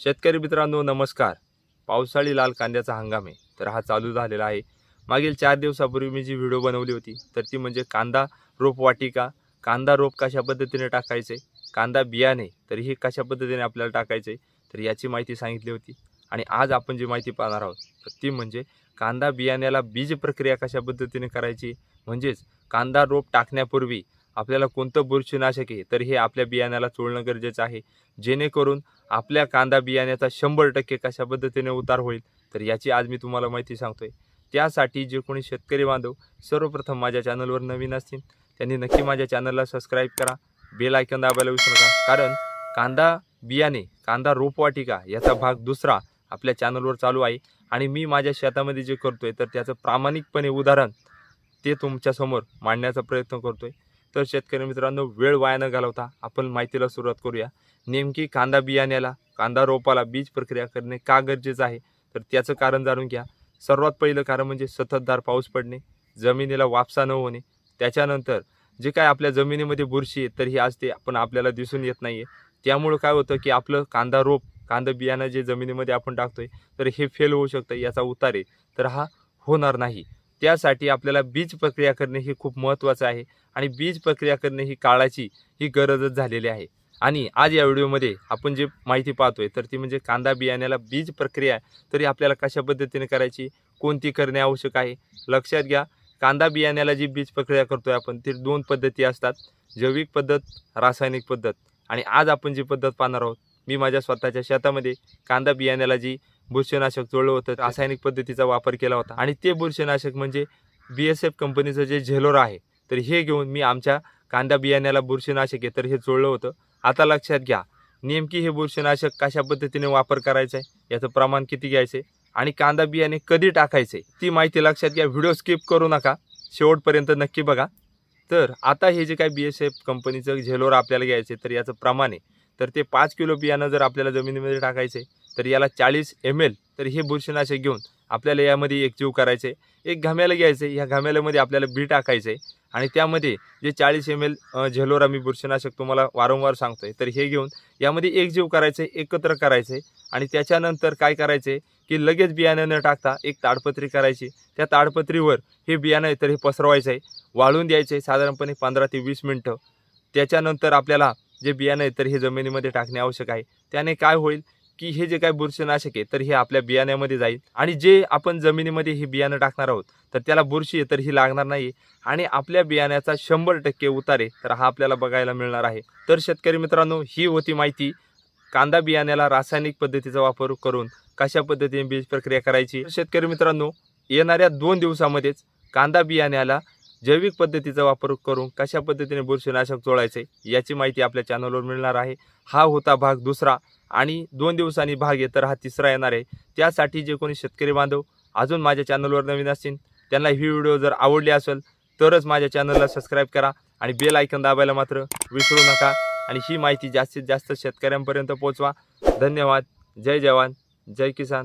शेतकरी मित्रांनो नमस्कार. पावसाळी लाल कांद्याचा हंगाम आहे तर हा चालू झालेला आहे. मागील चार दिवसापूर्वी मी जी व्हिडिओ बनवली होती तर ती म्हणजे कांदा रोप वाटिका कांदा रोप कशा पद्धतीने टाकायचे कांदा बियाणे तर हे कशा पद्धतीने आपल्याला टाकायचे तर याची माहिती सांगितली होती. आणि आज आपण जी माहिती पाहणार आहोत तर ती म्हणजे कांदा बियाण्याला बीज प्रक्रिया कशा पद्धतीने करायची म्हणजेच कांदा रोप टाकण्यापूर्वी आपल्याला कोणतं बुरशीनाशक आहे तर हे आपल्या बियाण्याला चोळणं गरजेचं आहे. जेणेकरून आपल्या कांदा बियाण्याचा शंभर टक्के कशा पद्धतीने उतार होईल तर याची आज मी तुम्हाला माहिती सांगतोय. त्यासाठी जे कोणी शेतकरी बांधव सर्वप्रथम माझ्या चॅनलवर नवीन असतील त्यांनी नक्की माझ्या चॅनलला सबस्क्राईब करा बेल आयकन दाबायला विसरू नका. कारण कांदा बियाणे कांदा रोपवाटिका याचा भाग दुसरा आपल्या चॅनलवर चालू आहे आणि मी माझ्या शेतामध्ये जे करतोय तर त्याचं प्रामाणिकपणे उदाहरण ते तुमच्यासमोर मांडण्याचा प्रयत्न करतोय. तर शेतकरी मित्रांनो वेळ वाया न घालवता आपण माहितीला सुरुवात करूया. नेमकी कांदा बियाण्याला कांदा रोपाला बीज प्रक्रिया करणे का गरजेचं आहे? तर त्याचं कारण जाणून घ्या. सर्वात पहिलं कारण म्हणजे सततधार पाऊस पडणे जमिनीला वापसा न होणे. त्याच्यानंतर जे काय आपल्या जमिनीमध्ये बुरशी आहे तर ही असते पण आपल्याला दिसून येत नाही आहे त्यामुळं काय होतं की आपलं कांदा रोप कांदा बियाणं जे जमिनीमध्ये आपण टाकतोय तर हे फेल होऊ शकतं याचा उतार. आहे तर हा होणार नाही. त्यासाठी आपल्याला बीज प्रक्रिया करणे हे खूप महत्त्वाचं आहे आणि बीज प्रक्रिया करणे ही काळाची ही गरजच झालेली आहे. आणि आज या व्हिडिओमध्ये आपण जे माहिती पाहतोय तर ती म्हणजे कांदा बियाण्याला बीज प्रक्रिया तरी आपल्याला कशा पद्धतीने करायची कोणती करणे आवश्यक आहे लक्षात घ्या. कांदा बियाण्याला जी बीज प्रक्रिया करतोय आपण ती दोन पद्धती असतात जैविक पद्धत रासायनिक पद्धत. आणि आज आपण जी पद्धत पाहणार आहोत मी माझ्या स्वतःच्या शेतामध्ये कांदा बियाण्याला जी बुरशीनाशक चोळलं होतं रासायनिक पद्धतीचा वापर केला होता. आणि ते बुरशीनाशक म्हणजे बी एस एफ कंपनीचं जे झेलोरा आहे तर हे घेऊन मी आमच्या कांदा बियाण्याला बुरशीनाशक आहे तर हे चोळलं होतं. आता लक्षात घ्या नेमकी हे बुरशीनाशक कशा पद्धतीने वापर करायचा आहे याचं प्रमाण किती घ्यायचे आणि कांदा बियाणे कधी टाकायचे ती माहिती लक्षात घ्या. व्हिडिओ स्किप करू नका शेवटपर्यंत नक्की बघा. तर आता हे जे काय बी एस एफ कंपनीचं झेलोर आपल्याला घ्यायचे तर याचं प्रमाण आहे. तर ते पाच किलो बियाणं जर आपल्याला जमिनीमध्ये टाकायचे तर याला चाळीस एम एल तर हे बुरशीनाशक घेऊन आपल्याला यामध्ये एक जीव करायचे एक घाम्याला घ्यायचे ह्या घाम्यालामध्ये आपल्याला बी टाकायचे आणि त्यामध्ये जे चाळीस एम एल झेलोरा मी बुरशीनाशक तुम्हाला वारंवार सांगतोय तर हे घेऊन यामध्ये एक जीव करायचे एकत्र करायचे आणि त्याच्यानंतर काय करायचे की लगेच बियाणं न टाकता एक ताडपत्री करायची. त्या ताडपत्रीवर हे बियाणं आहे तर हे पसरवायचं आहे वाळून द्यायचे साधारणपणे पंधरा ते वीस मिनटं. त्याच्यानंतर आपल्याला जे बियाणं आहे तर हे जमिनीमध्ये टाकणे आवश्यक आहे त्याने काय होईल? की हे जे काय बुरशीनाशक आहे तर हे आपल्या बियाण्यामध्ये जाईल. आणि जे आपण जमिनीमध्ये हे बियाणं टाकणार आहोत तर त्याला बुरशी तर ही लागणार नाही आणि आपल्या बियाण्याचा शंभर टक्के उतारे तर हा आपल्याला बघायला मिळणार आहे. तर शेतकरी मित्रांनो ही होती माहिती. कांदा बियाण्याला रासायनिक पद्धतीचा वापर करून कशा पद्धतीने बीज प्रक्रिया करायची शेतकरी मित्रांनो येणाऱ्या दोन दिवसामध्येच कांदा बियाण्याला जैविक पद्धतीचा वापर करून कशा पद्धतीने बुरशीनाशक जोडायचे याची माहिती आपल्या चॅनलवर मिळणार आहे. हा होता भाग दुसरा आणि दोन दिवसांनी भाग आहे तर हा तिसरा येणार आहे. त्यासाठी जे कोणी शेतकरी बांधव अजून माझ्या चॅनलवर नवीन असतील त्यांना ही व्हिडिओ जर आवडली असेल तरच माझ्या चॅनलला सबस्क्राईब करा आणि बेल आयकन दाबायला मात्र विसरू नका. आणि ही माहिती जास्तीत जास्त शेतकऱ्यांपर्यंत पोहोचवा. धन्यवाद. जय जवान. जय किसान.